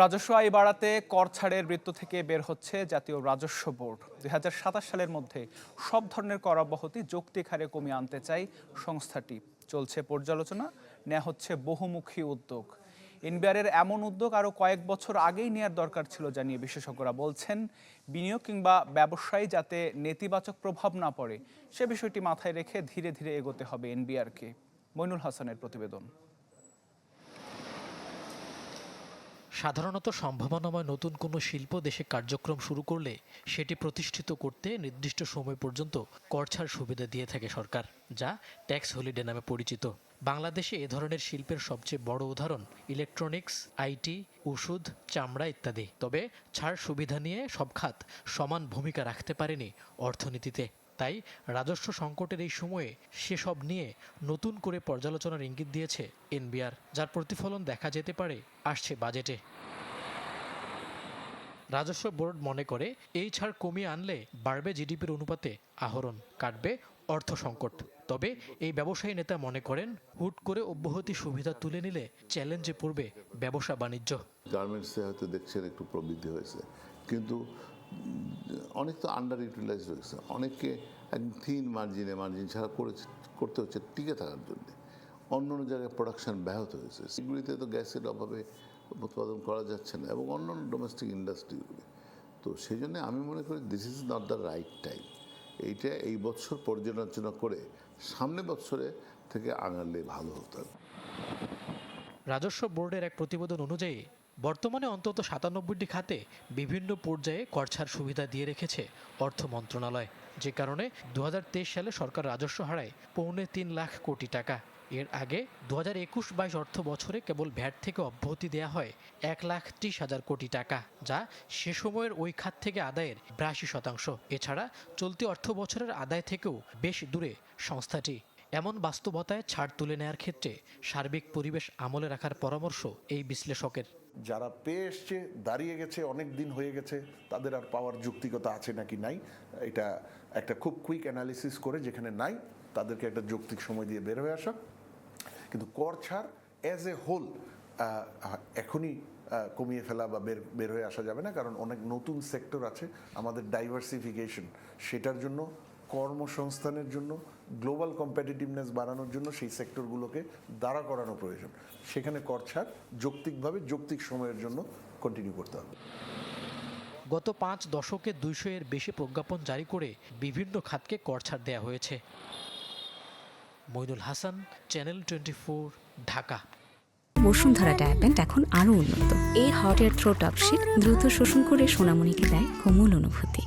রাজস্ব আয় বাড়াতে কর ছাড়ের বৃত্ত থেকে বের হচ্ছে জাতীয় রাজস্ব বোর্ড। দুই হাজার সাতাশ সালের মধ্যে সব ধরনের কর অব্যাহতি যৌক্তিক হারে কমিয়ে আনতে চাই সংস্থাটি। চলছে পর্যালোচনা নেওয়া হচ্ছে বহুমুখী উদ্যোগ। এনবিআরের এমন উদ্যোগ আরও কয়েক বছর আগেই নেয়ার দরকার ছিল জানিয়ে বিশেষজ্ঞরা বলছেন, বিনিয়োগ কিংবা ব্যবসায়ী যাতে নেতিবাচক প্রভাব না পড়ে, সে বিষয়টি মাথায় রেখে ধীরে ধীরে এগোতে হবে এনবিআরকে। মইনুল হাসানের প্রতিবেদন। সাধারণত সম্ভাবনাময় নতুন কোনো শিল্প দেশে কার্যক্রম শুরু করলে সেটি প্রতিষ্ঠিত করতে নির্দিষ্ট সময় পর্যন্ত করছাড় সুবিধা দিয়ে থাকে সরকার, যা ট্যাক্স হলিডে নামে পরিচিত। বাংলাদেশে এ ধরনের শিল্পের সবচেয়ে বড় উদাহরণ ইলেকট্রনিক্স, আইটি, ওষুধ, চামড়া ইত্যাদি। তবে ছাড় সুবিধা নিয়ে সব খাত সমান ভূমিকা রাখতে পারেনি অর্থনীতিতে। তাই রাজস্ব সংকটের এই সময়ে সেসব নিয়ে নতুন করে পর্যালোচনার ইঙ্গিত দিয়েছে এনবিআর, যার প্রতিফলন দেখা যেতে পারে, আসছে বাজেটে। রাজস্ব বোর্ড মনে করে এই ছাড় কমিয়ে আনলে বাড়বে জিডিপির অনুপাতে আহরণ, কাটবে অর্থ সংকট। তবে এই ব্যবসায়ী নেতা মনে করেন, হুট করে অব্যাহতি সুবিধা তুলে নিলে চ্যালেঞ্জে পড়বে ব্যবসা বাণিজ্য গার্মেন্টসে হয়তো দেখছেন একটু প্রবৃদ্ধি হয়েছে। কিন্তু অনেক তো আন্ডার ইউটিলাইজ হয়েছে অনেককে একদম থিন মার্জিনে মার্জিন ছাড়া করে করতে হচ্ছে টিকে থাকার জন্য। অন্য অন্য জায়গায় প্রোডাকশন ব্যাহত হয়েছে। সেগুলিতে তো গ্যাসের অভাবে উৎপাদন করা যাচ্ছে না এবং অন্য অন্য ডোমেস্টিক ইন্ডাস্ট্রিগুলি তো সেই জন্য আমি মনে করি this is not the right time এইটা এই বছর পর্যালোচনা করে সামনে বছরে থেকে আগালে ভালো হতো। রাজস্ব বোর্ডের এক প্রতিবেদন অনুযায়ী বর্তমানে অন্তত সাতানব্বইটি খাতে বিভিন্ন পর্যায়ে করছার সুবিধা দিয়ে রেখেছে অর্থ মন্ত্রণালয়, যে কারণে দু হাজার তেইশ সালে সরকার রাজস্ব হারায় পৌনে তিন লাখ কোটি টাকা। এর আগে দু হাজার একুশ বাইশ অর্থ বছরে কেবল ভ্যাট থেকে অব্যাহতি দেওয়া হয় এক লাখ ত্রিশ হাজার কোটি টাকা, যা সে সময়ের ওই খাত থেকে আদায়ের বিরাশি শতাংশ। এছাড়া চলতি অর্থ বছরের আদায় থেকেও বেশ দূরে সংস্থাটি। এমন বাস্তবতায় ছাড় তুলে নেয়ার ক্ষেত্রে সার্বিক পরিবেশ আমলে রাখার পরামর্শ এই বিশ্লেষকের। যারা পেয়ে এসছে, দাঁড়িয়ে গেছে, অনেক দিন হয়ে গেছে, তাদের আর পাওয়ার যুক্তিকতা আছে নাকি নাই? এটা একটা খুব কুইক অ্যানালিসিস করে যেখানে নাই, তাদেরকে একটা যৌক্তিক সময় দিয়ে বের হয়ে আসা। কিন্তু কর ছাড় অ্যাজ এ হোল এখনই কমিয়ে ফেলা বা বের বের হয়ে আসা যাবে না, কারণ অনেক নতুন সেক্টর আছে। আমাদের ডাইভার্সিফিকেশন সেটার জন্য কর্মসংস্থানের জন্য গ্লোবাল কম্পিটিটিভনেস বাড়ানোর জন্য সেই সেক্টরগুলোকে দাঁড়া করানো প্রয়োজন। সেখানে কর ছাড় যৌক্তিকভাবে যৌক্তিক সময়ের জন্য কন্টিনিউ করতে হবে। গত পাঁচ দশকে দুইশো এর বেশি প্রজ্ঞাপন জারি করে বিভিন্ন খাতকে করছাড় দেওয়া হয়েছে। Moinul Hasan channel twenty Dhaka. Bashundhara এখন আরও উন্নত। এই হট এয়ার থ্রো টপ শীত দ্রুত শোষণ করে সোনামণিকে দেয় কোমল অনুভূতি।